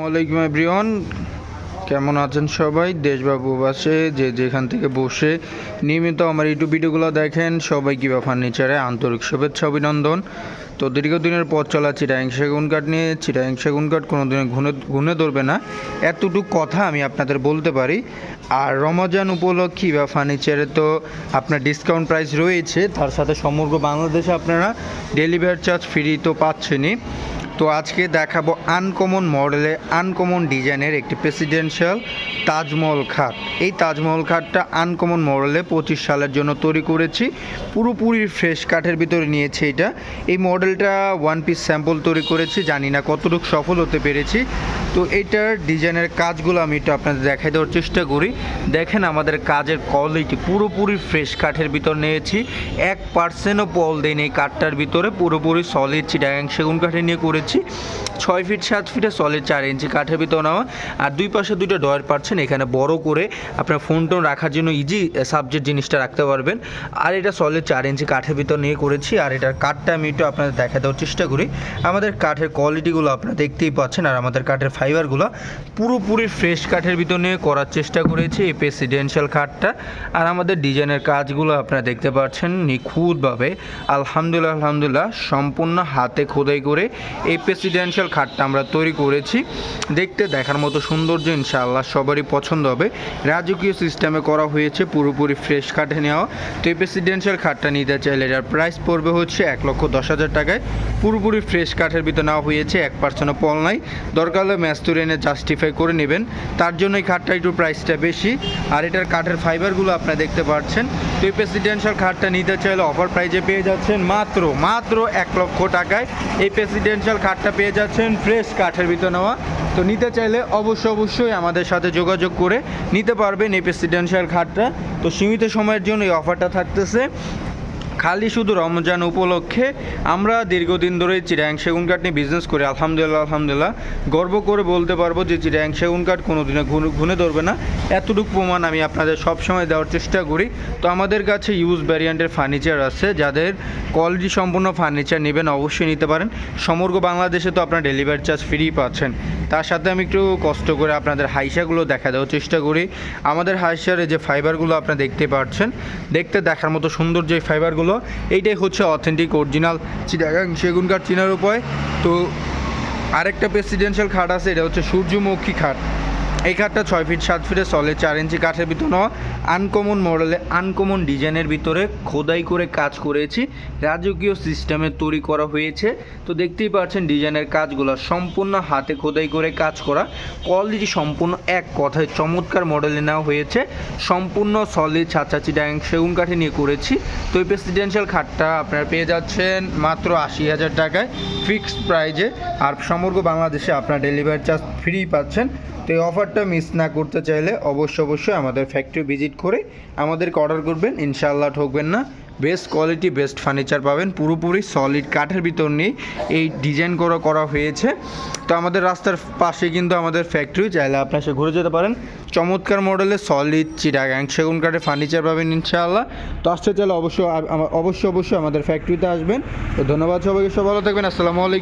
আসসালামাইকুম কেমন আছেন সবাই? দেশবাবু বাসে, যে যেখান থেকে বসে নিয়মিত আমার ইউটিউব ভিডিওগুলো দেখেন সবাই কিবা ফার্নিচারে আন্তরিক শুভেচ্ছা, অভিনন্দন। তো দীর্ঘদিনের পথ চলা চিটাং সেগুন কাঠ নিয়ে, চিটাং সেগুন কাঠ কোনো দিনে ঘুনে ঘুনে ধরবে না। এতটুকু কথা আমি আপনাদের বলতে পারি। আর রমজান উপলক্ষে বা ফার্নিচারে তো আপনার ডিসকাউন্ট প্রাইস রয়েছে। তার সাথে সমগ্র বাংলাদেশে আপনারা ডেলিভারি চার্জ ফ্রি তো পাচ্ছেনই। তো আজকে দেখাবো আনকমন মডেলে আনকমন ডিজাইনের একটি প্রেসিডেন্সিয়াল তাজমহল খাট। এই তাজমহল খাটটা আনকমন মডেলে পঁচিশ সালের জন্য তৈরি করেছি। পুরোপুরি ফ্রেশ কাঠের ভিতরে নিয়েছি এটা। এই মডেলটা ওয়ান পিস স্যাম্পল তৈরি করেছি। জানি না কতটুকু সফল হতে পেরেছি। তো এইটার ডিজাইনের কাজগুলো আমি একটু আপনাদের দেখাই দেওয়ার চেষ্টা করি। দেখেন আমাদের কাজের কোয়ালিটি পুরোপুরি ফ্রেশ কাঠের ভিতর নিয়েছি। এক পার্সেন্টও পল দেয়নি এই কাঠটার ভিতরে, পুরোপুরি সলিড চিটাগাং সেগুন কাঠে নিয়ে করেছি। ছয় ফিট সাত ফিটে সলিড চার ইঞ্চি কাঠের ভিতর নেওয়া। আর দুই পাশে দুটো ডয়ার পাচ্ছেন, এখানে বড় করে আপনার ফোন টোন রাখার জন্য ইজি সাবজেক্ট জিনিসটা রাখতে পারবেন। আর এটা সলিড চার ইঞ্চি কাঠের ভিতর নিয়ে করেছি, আর এটার কাঠটা আমি একটু আপনাদের দেখা দেওয়ার চেষ্টা করি। আমাদের কাঠের কোয়ালিটিগুলো আপনারা দেখতেই পাচ্ছেন, আর আমাদের কাঠের ফাইবারগুলো পুরোপুরি ফ্রেশ কাঠের ভিতর করার চেষ্টা করেছি, এই প্রেসিডেন্সিয়াল কাঠটা। আর আমাদের ডিজাইনের কাজগুলো আপনারা দেখতে পাচ্ছেন নিখুঁতভাবে। আলহামদুলিল্লাহ আলহামদুলিল্লাহ, সম্পূর্ণ হাতে খোদাই করে এই প্রেসিডেন্সিয়াল খাটটা আমরা তৈরি করেছি। দেখতে, দেখার মতো সৌন্দর্য ইনশাআল্লাহ সবারই পছন্দ হবে। রাজকীয় সিস্টেমে করা হয়েছে পুরোপুরি ফ্রেশ কাঠে নেওয়া। তো এই প্রেসিডেন্সিয়াল খাটটা নিতে চাইলে এটার প্রাইস পড়বে হচ্ছে এক লক্ষ দশ হাজার টাকায়। পুরোপুরি ফ্রেশ কাঠের ভিতর নেওয়া হয়েছে, এক পার্সেন্টও পল নাই। দরকার হলে ম্যাস্তুর এনে জাস্টিফাই করে নেবেন। তার জন্য এই খাটটা একটু প্রাইসটা বেশি। আর এটার কাঠের ফাইবারগুলো আপনারা দেখতে পাচ্ছেন। তো এই প্রেসিডেন্সিয়াল খাটটা নিতে চাইলে অফার প্রাইজে পেয়ে যাচ্ছেন মাত্র মাত্র এক লক্ষ টাকায় এই প্রেসিডেন্সিয়াল খাটটা পেয়ে যাচ্ছেন ফ্রেশ কাঠের ভিতর নেওয়া। তো নিতে চাইলে অবশ্যই অবশ্যই আমাদের সাথে যোগাযোগ করে নিতে পারবেন এই প্রেসিডেন্সিয়াল খাটটা। তো সীমিত সময়ের জন্য এই অফারটা থাকতেছে। খালি শুধু রমজান উপলক্ষে আমরা দীর্ঘদিন ধরে চিরাং সেগুন কাঠ নিয়ে বিজনেস করি। আলহামদুলিল্লাহ আলহামদুলিল্লাহ। গর্ব করে বলতে পারব যে চিরাং সেগুন কাঠ কোনো দিনে ঘুনে ধরবে না। এতটুকু প্রমাণ আমি আপনাদের সব সময় দেওয়ার চেষ্টা করি। তো আমাদের কাছে ইউজ ভ্যারিয়েন্টের ফার্নিচার আছে। যাদের কোয়ালিটি সম্পূর্ণ ফার্নিচার নেবেন অবশ্যই নিতে পারেন। সমগ্র বাংলাদেশে তো আপনার ডেলিভারি চার্জ ফ্রি পাচ্ছেন। তার সাথে আমি একটু কষ্ট করে আপনাদের হাইসাগুলো দেখা দেওয়ার চেষ্টা করি। আমাদের হাইসার যে ফাইবারগুলো আপনারা দেখতে পাচ্ছেন, দেখতে দেখার মতো সুন্দর যে ফাইবারগুলো এইটাই হচ্ছে অথেন্টিক অরিজিনাল চিটাগাং সেগুন কাঠ চিনার উপায়। তো আরেকটা প্রেসিডেন্সিয়াল খাট আছে, এটা হচ্ছে সূর্যমুখী খাট এই খাটটা ছয় ফিট সাত ফিটে চলে চার ইঞ্চি কাঠের ভিতর আনকমন মডেলে আনকমন ডিজাইনের ভিতরে খোদাই করে কাজ করেছি। রাজকীয় সিস্টেমে তৈরি করা হয়েছে। তো দেখতেই পাচ্ছেন ডিজাইনের কাজগুলো সম্পূর্ণ হাতে খোদাই করে কাজ করা। কোয়ালিটি সম্পূর্ণ এক কথায় চমৎকার মডেলে নেওয়া হয়েছে। সম্পূর্ণ সলিড ছাচাচি ড্যাং সেগুন কাঠে নিয়ে করেছি। তো এই প্রেসিডেন্সিয়াল খাটটা আপনারা পেয়ে যাচ্ছেন মাত্র আশি হাজার টাকায় ফিক্সড প্রাইজে আর সমগ্র বাংলাদেশে আপনার ডেলিভারি চার্জ ফ্রি পাচ্ছেন। তো এই অফারটা মিস না করতে চাইলে অবশ্যই অবশ্যই আমাদের ফ্যাক্টরি ভিজিট করে আমাদেরকে অর্ডার করবেন। ইনশাআল্লাহ ঠকবেন না। বেস্ট কোয়ালিটি বেস্ট ফার্নিচার পাবেন। পুরোপুরি সলিড কাঠের ভিতর নিয়ে এই ডিজাইন করা করা হয়েছে। তো আমাদের রাস্তার পাশে কিন্তু আমাদের ফ্যাক্টরি চাইলে আপনার সে ঘুরে যেতে পারেন। চমৎকার মডেলের সলিড চিটাগাং সেগুন কাঠের ফার্নিচার পাবেন ইনশাআল্লাহ। তো আসতে চাইলে অবশ্যই অবশ্যই অবশ্যই আমাদের ফ্যাক্টরিতে আসবেন। তো ধন্যবাদ সবাইকে সব ভালো থাকবেন। আসসালামু আলাইকুম।